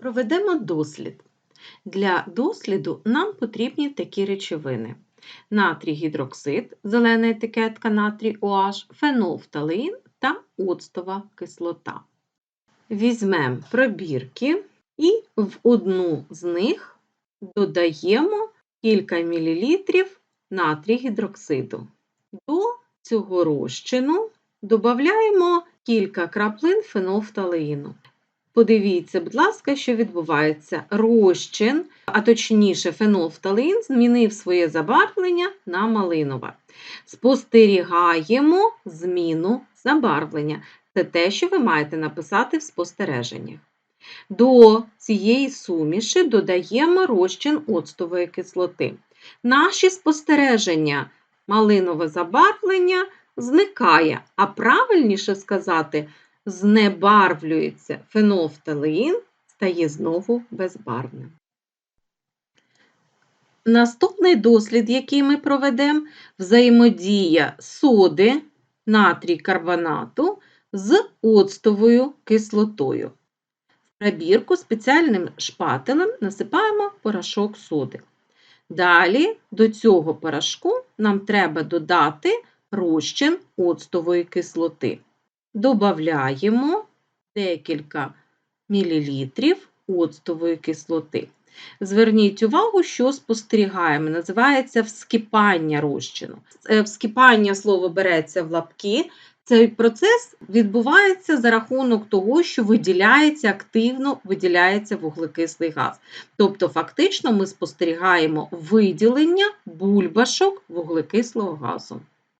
Проведемо дослід. Для досліду нам потрібні такі речовини: натрій гідроксид, зелена етикетка натрій OH, фенолфталеїн та оцтова кислота. Візьмемо пробірки і в одну з них додаємо кілька мілілітрів натрій гідроксиду. До цього розчину додаємо кілька краплин фенолфталеїну. Подивіться, будь ласка, що відбувається. Розчин, а точніше, фенолфталеїн змінив своє забарвлення на малинове. Спостерігаємо зміну забарвлення. Це те, що ви маєте написати в спостереженнях. До цієї суміші додаємо розчин оцтової кислоти. Наші спостереження малинове забарвлення зникає, а правильніше сказати, знебарвлюється фенолфталеїн, стає знову безбарвним. Наступний дослід, який ми проведемо, взаємодія соди натрій карбонату з оцтовою кислотою. В пробірку спеціальним шпателем насипаємо порошок соди. Далі до цього порошку нам треба додати розчин оцтової кислоти. Добавляємо декілька мілілітрів оцтової кислоти. Зверніть увагу, що спостерігаємо. Називається вскипання розчину. Е, Вскипання слово береться в лапки. Цей процес відбувається за рахунок того, що виділяється активно виділяється вуглекислий газ. Тобто, фактично, ми спостерігаємо виділення бульбашок вуглекислого газу.